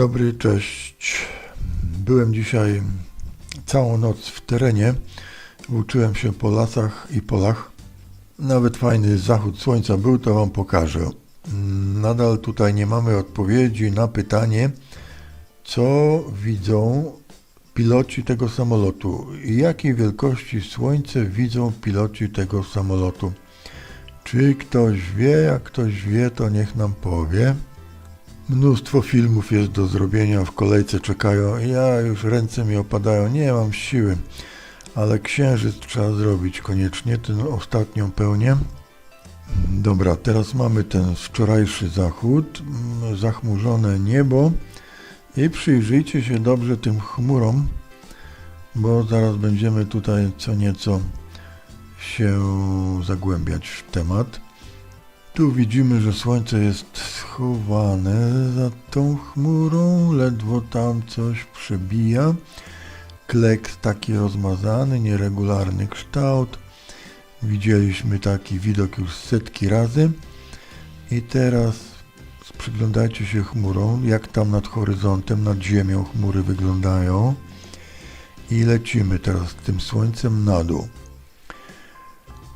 Dobry, cześć. Byłem dzisiaj całą noc w terenie. Uczyłem się po lasach i polach. Nawet fajny zachód słońca był, to Wam pokażę. Nadal tutaj nie mamy odpowiedzi na pytanie, co widzą piloci tego samolotu i jakiej wielkości słońce widzą piloci tego samolotu. Czy ktoś wie? Jak ktoś wie, to niech nam powie. Mnóstwo filmów jest do zrobienia, w kolejce czekają. Ja już ręce mi opadają, nie mam siły, ale księżyc trzeba zrobić koniecznie, tę ostatnią pełnię. Dobra, teraz mamy ten wczorajszy zachód, mm, zachmurzone niebo i przyjrzyjcie się dobrze tym chmurom, bo zaraz będziemy tutaj co nieco się zagłębiać w temat. Tu widzimy, że słońce jest schowane za tą chmurą, ledwo tam coś przebija. Kleks taki rozmazany, nieregularny kształt. Widzieliśmy taki widok już setki razy. I teraz przyglądajcie się chmurą, jak tam nad horyzontem, nad ziemią chmury wyglądają. I lecimy teraz tym słońcem na dół.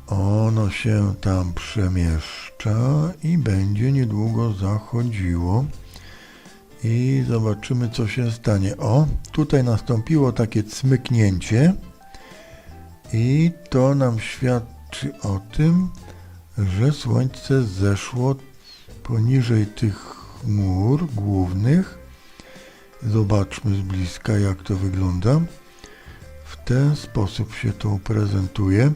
Ono się tam przemieszcza i będzie niedługo zachodziło. I zobaczymy, co się stanie. O, tutaj nastąpiło takie cmyknięcie. I to nam świadczy o tym, że słońce zeszło poniżej tych chmur głównych. Zobaczmy z bliska, jak to wygląda. W ten sposób się to prezentuje.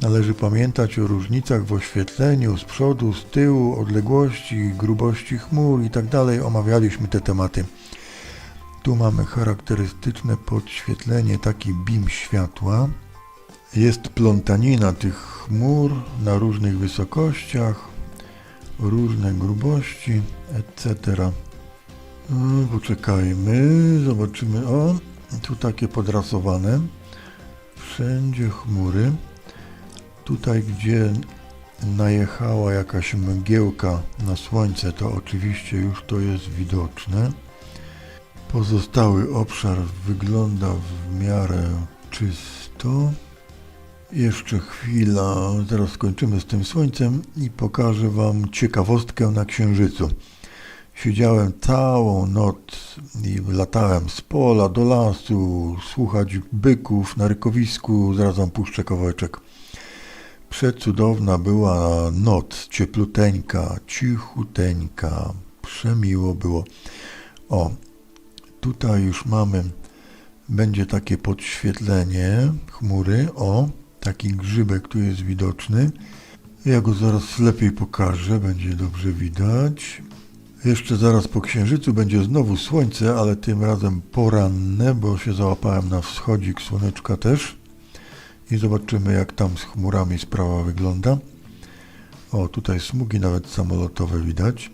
Należy pamiętać o różnicach w oświetleniu z przodu, z tyłu, odległości, grubości chmur itd. Omawialiśmy te tematy. Tu mamy charakterystyczne podświetlenie, taki beam światła. Jest plątanina tych chmur na różnych wysokościach, różne grubości, etc. No, Poczekajmy, zobaczymy. O, tu takie podrasowane. Wszędzie chmury. Tutaj, gdzie najechała jakaś mgiełka na słońce, to oczywiście już to jest widoczne. Pozostały obszar wygląda w miarę czysto. Jeszcze chwila, zaraz skończymy z tym słońcem i pokażę Wam ciekawostkę na Księżycu. Siedziałem całą noc i latałem z pola do lasu, słuchać byków na rykowisku, zaraz Wam puszczę kawałeczek. Przecudowna była noc, ciepluteńka, cichuteńka, przemiło było. O, tutaj już mamy, będzie takie podświetlenie chmury, o, taki grzybek tu jest widoczny. Ja go zaraz lepiej pokażę, będzie dobrze widać. Jeszcze zaraz po księżycu będzie znowu słońce, ale tym razem poranne, bo się załapałem na wschodzik słoneczka też i zobaczymy jak tam z chmurami sprawa wygląda. O, tutaj smugi nawet samolotowe widać.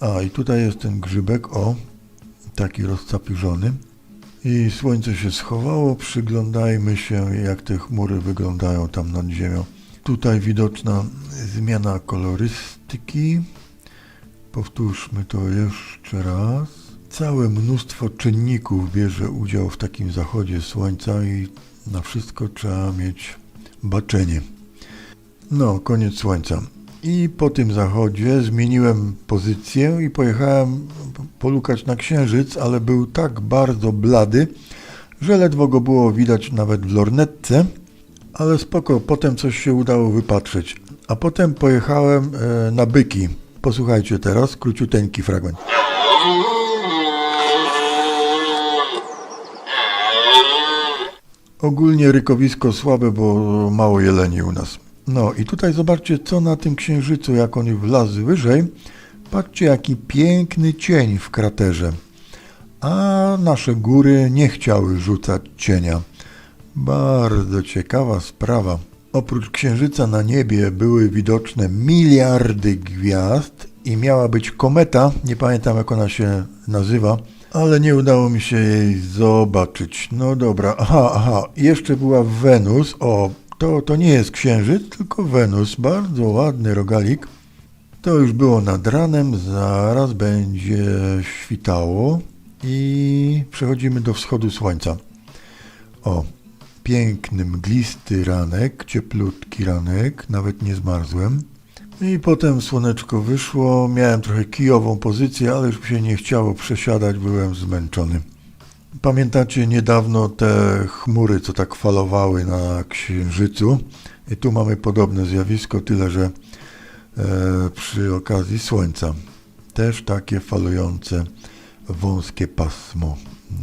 A, i tutaj jest ten grzybek, o, taki rozcapiżony. I słońce się schowało, przyglądajmy się jak te chmury wyglądają tam nad ziemią. Tutaj widoczna zmiana kolorystyki. Powtórzmy to jeszcze raz. Całe mnóstwo czynników bierze udział w takim zachodzie słońca i na wszystko trzeba mieć baczenie. No, koniec słońca. I po tym zachodzie zmieniłem pozycję i pojechałem polukać na księżyc, ale był tak bardzo blady, że ledwo go było widać nawet w lornetce, ale spoko, potem coś się udało wypatrzeć. A potem pojechałem e, na byki. Posłuchajcie teraz, króciuteńki fragment. Ogólnie rykowisko słabe, bo mało jeleni u nas. No i tutaj zobaczcie, co na tym księżycu, jak on wlazł wyżej. Patrzcie, jaki piękny cień w kraterze. A nasze góry nie chciały rzucać cienia. Bardzo ciekawa sprawa. Oprócz księżyca na niebie były widoczne miliardy gwiazd i miała być kometa, nie pamiętam jak ona się nazywa, ale nie udało mi się jej zobaczyć. No dobra, aha, aha, jeszcze była Wenus. O, to, to nie jest księżyc, tylko Wenus. Bardzo ładny rogalik. To już było nad ranem, zaraz będzie świtało i przechodzimy do wschodu słońca. O, piękny, mglisty ranek, cieplutki ranek, nawet nie zmarzłem. I potem słoneczko wyszło, miałem trochę kijową pozycję, ale już mi się nie chciało przesiadać, byłem zmęczony. Pamiętacie niedawno te chmury, co tak falowały na księżycu? I tu mamy podobne zjawisko, tyle że e, przy okazji słońca. Też takie falujące wąskie pasmo.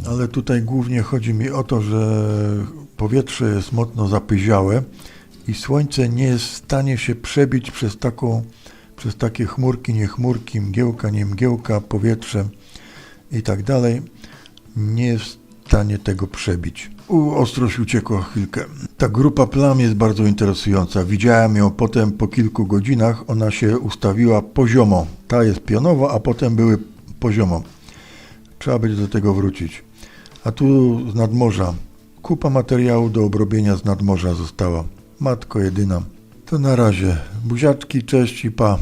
Ale tutaj głównie chodzi mi o to, że powietrze jest mocno zapyziałe i słońce nie jest w stanie się przebić przez taką, przez takie chmurki, nie chmurki, mgiełka, nie mgiełka, powietrze i tak dalej. Nie jest w stanie tego przebić. U, ostrość uciekła chwilkę. Ta grupa plam jest bardzo interesująca. Widziałem ją potem po kilku godzinach. Ona się ustawiła poziomo. Ta jest pionowo, a potem były poziomo. Trzeba będzie do tego wrócić. A tu z nadmorza. Kupa materiału do obrobienia z nadmorza została. Matko jedyna. To na razie. Buziaczki, cześć i pa.